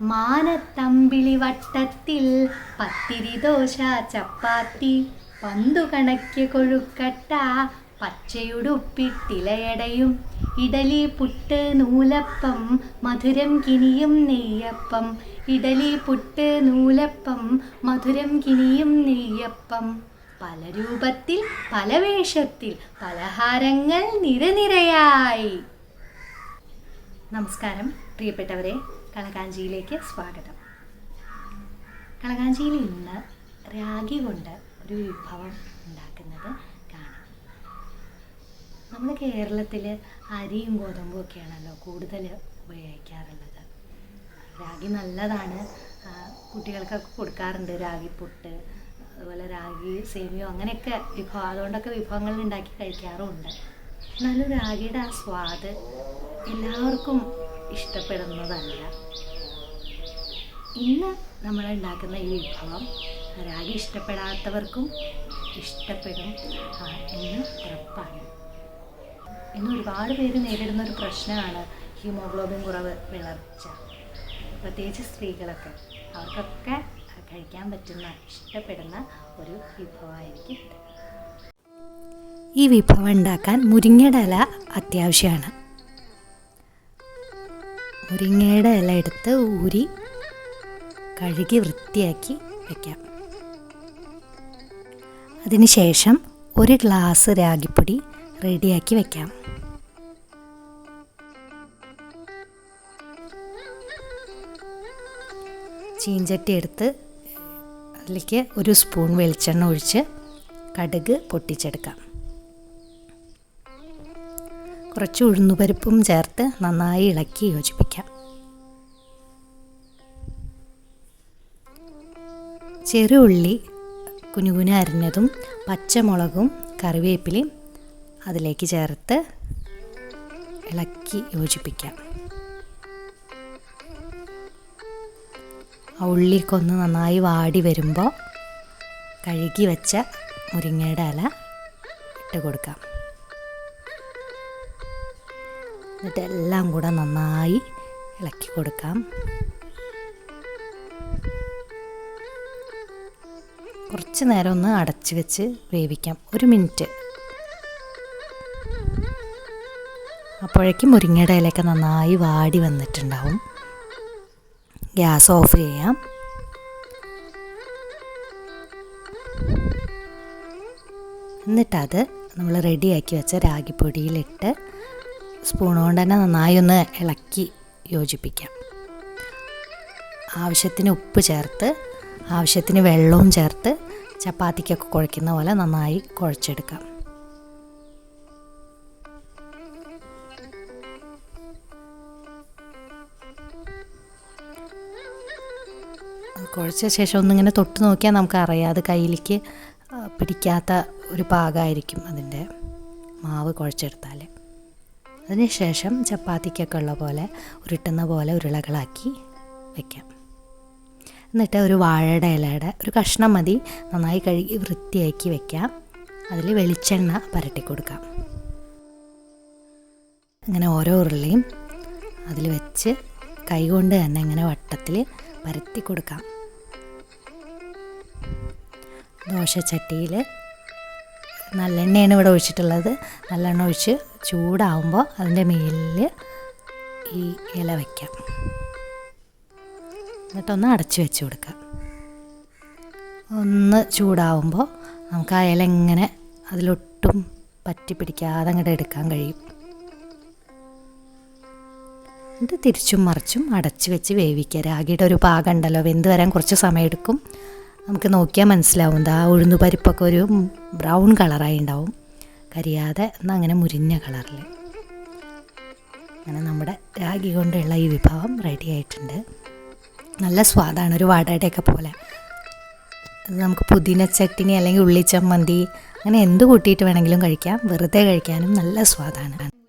മാനത്തമ്പിളി വട്ടത്തിൽ പത്തിരി ദോശ ചപ്പാത്തി പന്തു കണക്കിയ കൊഴുക്കട്ട പച്ചയുടുപ്പിട്ടിലയടയും ഇഡലി പുട്ട് നൂലപ്പം മധുരം കിനിയും നെയ്യപ്പം ഇഡലി പുട്ട് നൂലപ്പം മധുരം കിനിയും നെയ്യപ്പം. പല രൂപത്തിൽ പല വേഷത്തിൽ പലഹാരങ്ങൾ നിരനിരയായി. നമസ്കാരം. പ്രിയപ്പെട്ടവരെ കളകാഞ്ചിയിലേക്ക് സ്വാഗതം. കളകാഞ്ചിയിൽ ഇന്ന് രാഗി കൊണ്ട് ഒരു വിഭവം ഉണ്ടാക്കുന്നത് കാണാം. നമ്മൾ കേരളത്തിൽ അരിയും ഗോതമ്പും ഒക്കെയാണല്ലോ കൂടുതൽ ഉപയോഗിക്കാറുള്ളത്. രാഗി നല്ലതാണ്. കുട്ടികൾക്കൊക്കെ കൊടുക്കാറുണ്ട് രാഗി പുട്ട് അതുപോലെ രാഗി സേമിയോ അങ്ങനെയൊക്കെ വിഭവം അതുകൊണ്ടൊക്കെ വിഭവങ്ങൾ ഉണ്ടാക്കി കഴിക്കാറുമുണ്ട്. എന്നാലും രാഗിയുടെ ആ സ്വാദ് എല്ലാവർക്കും ഇഷ്ടപ്പെടുന്നതല്ല. ഇന്ന് നമ്മൾ ഉണ്ടാക്കുന്ന ഈ വിഭവം രാഗി ഇഷ്ടപ്പെടാത്തവർക്കും ഇഷ്ടപ്പെടും എന്ന് ഉറപ്പാണ്. ഇന്ന് ഒരുപാട് പേര് നേരിടുന്ന ഒരു പ്രശ്നമാണ് ഹീമോഗ്ലോബിൻ കുറവ് വിളർച്ച. പ്രത്യേകിച്ച് സ്ത്രീകളൊക്കെ. അവർക്കൊക്കെ കഴിക്കാൻ പറ്റുന്ന ഇഷ്ടപ്പെടുന്ന ഒരു വിഭവമായിരിക്കും ഈ വിഭവം ഉണ്ടാക്കാൻ മുരിങ്ങയുടെ ഇല അത്യാവശ്യമാണ്. മുരിങ്ങയുടെ ഇല എടുത്ത് ഊരി കഴുകി വൃത്തിയാക്കി വയ്ക്കാം അതിനുശേഷം ഒരു ഗ്ലാസ് രാഗിപ്പൊടി റെഡിയാക്കി വയ്ക്കാം ചീഞ്ചട്ടി എടുത്ത് അതിലേക്ക് ഒരു സ്പൂൺ വെളിച്ചെണ്ണ ഒഴിച്ച് കടുക് പൊട്ടിച്ചെടുക്കാം. കുറച്ച് ഉഴുന്നുപരിപ്പും ചേർത്ത് നന്നായി ഇളക്കി യോജിപ്പിക്കാം. ചെറുള്ളി കുനുകുന അരിഞ്ഞതും പച്ചമുളകും കറിവേപ്പിലയും അതിലേക്ക് ചേർത്ത് ഇളക്കി യോജിപ്പിക്കാം. ആ ഉള്ളിക്കൊന്ന് നന്നായി വാടി വരുമ്പോൾ കഴുകി വെച്ച മുരിങ്ങയുടെ ഇല ഇട്ട് കൊടുക്കാം. എന്നിട്ട് എല്ലാം കൂടെ നന്നായി ഇളക്കി കൊടുക്കാം. കുറച്ച് നേരം ഒന്ന് അടച്ച് വെച്ച് വേവിക്കാം. ഒരു മിനിറ്റ്. അപ്പോഴേക്കും മുരിങ്ങയുടെ ഇലയൊക്കെ നന്നായി വാടി വന്നിട്ടുണ്ടാവും. ഗ്യാസ് ഓഫ് ചെയ്യാം. എന്നിട്ടത് നമ്മൾ റെഡിയാക്കി വെച്ച രാഗിപ്പൊടിയിലിട്ട് സ്പൂൺ കൊണ്ട് തന്നെ നന്നായി ഒന്ന് ഇളക്കി യോജിപ്പിക്കാം. ആവശ്യത്തിന് ഉപ്പ് ചേർത്ത് ആവശ്യത്തിന് വെള്ളവും ചേർത്ത് ചപ്പാത്തിക്കൊക്കെ കുഴയ്ക്കുന്ന പോലെ നന്നായി കുഴച്ചെടുക്കാം. കുഴച്ച ശേഷം ഒന്നിങ്ങനെ തൊട്ട് നോക്കിയാൽ നമുക്കറിയാം. അത് കയ്യിലേക്ക് പിടിക്കാത്ത ഒരു പാകമായിരിക്കും അതിന്റെ മാവ് കുഴച്ചെടുത്താൽ. അതിനുശേഷം ചപ്പാത്തിക്കൊക്കെ ഉള്ള പോലെ ഉരുട്ടുന്ന പോലെ ഉരുളകളാക്കി വയ്ക്കാം എന്നിട്ട് ഒരു വാഴയുടെ ഇലയുടെ ഒരു കഷ്ണം മതി. നന്നായി കഴുകി വൃത്തിയാക്കി വെക്കാം. അതിൽ വെളിച്ചെണ്ണ പരട്ടി കൊടുക്കാം. അങ്ങനെ ഓരോ ഉരുളയും അതിൽ വെച്ച് കൈകൊണ്ട് തന്നെ ഇങ്ങനെ വട്ടത്തിൽ പരത്തി കൊടുക്കാം. ദോശച്ചട്ടിയിൽ നല്ലെണ്ണയാണ് ഇവിടെ ഒഴിച്ചിട്ടുള്ളത്. നല്ലെണ്ണ ഒഴിച്ച് ചൂടാവുമ്പോൾ അതിന്റെ മേലിൽ ഈ ഇല വയ്ക്കാം എന്നിട്ടൊന്ന് അടച്ചു വെച്ച് കൊടുക്കാം. ഒന്ന് ചൂടാവുമ്പോൾ നമുക്ക് ആ ഇല ഇങ്ങനെ അതിലൊട്ടും പറ്റി പിടിക്കാതെ അങ്ങോട്ട് എടുക്കാൻ കഴിയും. എന്നിട്ട് തിരിച്ചും മറിച്ചും അടച്ചു വെച്ച് വേവിക്കുക. രാഗിയുടെ ഒരു പാകം ഉണ്ടല്ലോ വെന്ത് വരാൻ കുറച്ച് സമയമെടുക്കും നമുക്ക് നോക്കിയാൽ മനസ്സിലാവും. ആ ഉഴുന്ന് പരിപ്പൊക്കെ ഒരു ബ്രൗൺ കളറായി ഉണ്ടാവും. കരിയാതെ എന്നാൽ അങ്ങനെ മുരിഞ്ഞ കളറിൽ അങ്ങനെ നമ്മുടെ രാഗി കൊണ്ടുള്ള ഈ വിഭവം റെഡി ആയിട്ടുണ്ട്. നല്ല സ്വാദാണ് ഒരു വടയുടെയൊക്കെ പോലെ. നമുക്ക് പുതിന ചട്ടിനി അല്ലെങ്കിൽ ഉള്ളിച്ചമ്മന്തി അങ്ങനെ എന്ത് കൂട്ടിയിട്ട് വേണമെങ്കിലും കഴിക്കാം. വെറുതെ കഴിക്കാനും നല്ല സ്വാദാണ്.